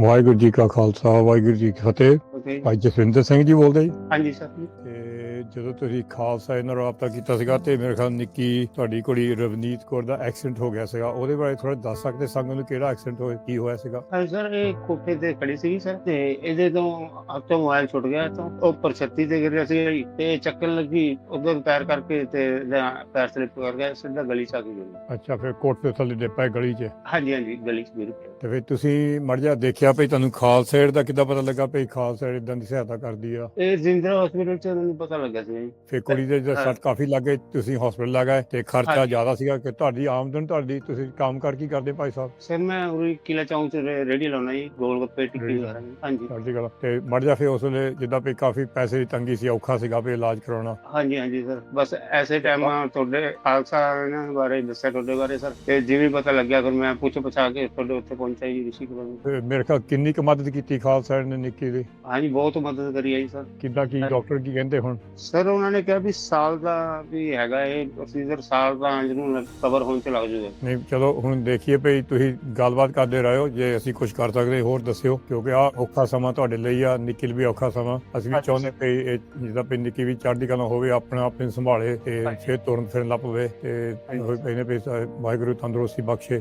ਵਾਹਿਗੁਰੂ ਜੀ ਕਾ ਖਾਲਸਾ ਵਾਹਿਗੁਰੂ ਜੀ ਕੀ ਫਤਿਹ। ਭਾਈ ਜਸਵਿੰਦਰ ਸਿੰਘ ਜੀ ਬੋਲਦੇ ਜੀ। ਹਾਂਜੀ ਸਰ। ਤੇ ਜਦੋਂ ਤੁਸੀਂ ਖਾਲਸਾ ਇਹਨਾਂ ਨਾਲ ਰਾਬਤਾ ਕੀਤਾ ਸੀਗਾ ਤੇ ਮੇਰੇ ਖਿਆਲ ਨਿੱਕੀ ਤੁਹਾਡੀ ਕੁੜੀ ਰਵਨੀਤ ਕੌਰ ਦਾ ਐਕਸੀਡੈਂਟ ਹੋ ਗਿਆ ਸੀਗਾ ਉਹਦੇ ਬਾਰੇ ਥੋੜਾ ਦੱਸ ਸਕਦੇ ਸੰਗਤ ਨੂੰ ਕਿਹੜਾ ਐਕਸੀਡੈਂਟ ਹੋਇਆ ਕੀ ਹੋਇਆ ਸੀਗਾ? ਹਾਂ ਸਰ ਇਹ ਕੋਠੇ ਤੇ ਖੜੀ ਸੀ ਸਰ ਤੇ ਇਹਦੇ ਤੋਂ ਹੱਥ ਮੋਬਾਈਲ ਛੁੱਟ ਗਿਆ ਤੋਂ ਉੱਪਰ ਛੱਤੀ ਤੇ ਗਿਰਿਆ ਸੀ ਤੇ ਚੱਕਣ ਲੱਗੀ ਉਧਰ ਪੈਰ ਕਰਕੇ ਤੇ ਪੈਰ ਸਲਿਪ ਕਰ ਗਿਆ ਸਿੱਧਾ ਗਲੀ ਚ ਆ ਗਿਰ ਅੱਛਾ ਫਿਰ ਦੇ ਥੱਲੇ ਦੇ ਪੈ ਗਲੀ 'ਚ? ਹਾਂਜੀ ਹਾਂਜੀ ਗਲੀ ਚ ਗਿਰ ਗਿਆ ਤੇ ਫਿਰ ਤੁਸੀਂ ਮੜ ਜਾ ਦੇਖਿਆ ਭਈ ਤੁਹਾਨੂੰ ਖਾਲਸਾ ਏਡ ਦਾ ਕਿੱਦਾਂ ਪਤਾ ਲੱਗਾ ਭਈ ਖਾਲਸਾ ਏਡ ਇਦਾਂ ਦੀ ਸਹਾਇਤਾ ਕਰਦੀ ਆ? ਇਹ ਜਿੰਦਰਾ ਹਸਪੀਟਲ ਚ ਮੈਨੂੰ ਪਤਾ ਲੱਗਾ। ਸੀ। ਜੀ ਫਿਰ ਕੁੜੀ ਦੇ ਹਾਂ। ਸੱਟ ਕਾਫੀ ਲੱਗੇ ਤੁਸੀਂ ਹਸਪੀਟਲ ਲਗਾਏ ਤੇ ਖਰਚਾ। ਜ਼ਿਆਦਾ ਸੀਗਾ ਕਿ ਤੁਹਾਡੀ ਆਮਦਨ ਤੁਹਾਡੀ ਤੁਸੀਂ ਕੰਮ ਕਰ ਕੀ ਕਰਦੇ ਭਾਈ ਸਾਹਿਬ? ਸਰ ਮੈਂ ਉਰੀ ਕਿਲਾ ਚੌਂਕ ਚ ਰੇ- ਰੇਹੜੀ ਲਾਉਣਾ ਜੀ ਗੋਲ ਗੱਪੇ ਟਿੱਕੀ। ਹਾਂਜੀ। ਚੜ੍ਹਦੀ ਕਲਾ ਤੇ ਮੜ ਜਾ ਫਿਰ ਉਸ ਵੇਲੇ ਜਿੱਦਾਂ ਵੀ ਕਾਫੀ ਪੈਸੇ ਦੀ ਤੰਗੀ ਸੀ ਔਖਾ ਸੀਗਾ ਵੀ ਇਲਾਜ ਕਰਾਉਣਾ। ਹਾਂਜੀ ਹਾਂਜੀ ਸਰ ਬਸ ਐਸੇ ਟਾਈਮ ਤੁਹਾਡੇ ਖਾਲਸਾ ਇਹਨਾਂ ਬਾਰੇ ਦੱਸਿਆ ਤੁਹਾਡੇ ਬਾਰੇ ਸਰ ਤੇ ਜਿਵੇਂ ਪਤਾ ਲੱਗਿਆ ਫਿਰ ਮੈਂ ਪੁੱਛ ਪਛਾ ਕੇ ਤੁਹਾਡੇ ਉੱਥੇ ਪਹੁੰਚਿਆ ਜੀ ਰਿਸ਼ੀ ਕਪੂਰ ਤੇ ਮੇਰੇ ਖਿਆਲ ਕਿੰਨੀ ਕੁ ਮਦਦ ਕੀਤੀ ਖਾਲਸਾ ਨੇ ਨਿੱਕੀ ਦੀ? ਹਾਂਜੀ ਬਹੁਤ ਮਦਦ ਕਰੀ ਹੈ ਜੀ ਸਰ ਕਿੱਦਾਂ ਕੀ। ਡਾਕਟਰ ਕੀ ਕਹਿੰਦੇ ਹੁਣ? ਸਰ ਉਹਨਾਂ ਨੇ ਕਿਹਾ ਵੀ ਸਾਲ ਦਾ ਵੀ ਹੈਗਾ ਇਹ ਪ੍ਰੋਸੀਜਰ ਸਾਲ ਦਾ ਜਿਹਨੂੰ ਕਵਰ ਹੋਣ ਚ ਲੱਗ ਜੂਗਾ ਨਹੀਂ ਚਲੋ ਹੁਣ ਦੇਖੀਏ ਭਈ ਤੁਸੀਂ ਗੱਲਬਾਤ ਕਰਦੇ ਰਹੋ ਜੇ ਅਸੀਂ ਕੁਝ ਕਰ ਸਕਦੇ ਹੋਰ ਦੱਸਿਓ ਕਿਉਂਕਿ ਆ ਔਖਾ ਸਮਾਂ ਤੁਹਾਡੇ ਲਈ ਆ ਨਿੱਕੀ ਲਈ ਵੀ ਔਖਾ ਸਮਾਂ ਅਸੀਂ ਵੀ ਚਾਹੁੰਦੇ ਭਈ ਇਹ ਜਿੱਦਾਂ ਭਈ ਨਿੱਕੀ ਵੀ ਚੜ੍ਹਦੀ ਕਲਾ ਹੋਵੇ ਆਪਣਾ ਆਪ ਨੂੰ ਸੰਭਾਲੇ ਤੇ। ਫੇਰ ਤੁਰਨ ਫਿਰਨ ਲੱਗ ਪਵੇ ਤੇ। ਹੋਏ ਪਏ ਨੇ ਭਈ ਵਾਹਿਗੁਰੂ ਤੰਦਰੁਸਤੀ ਬਖਸ਼ੇ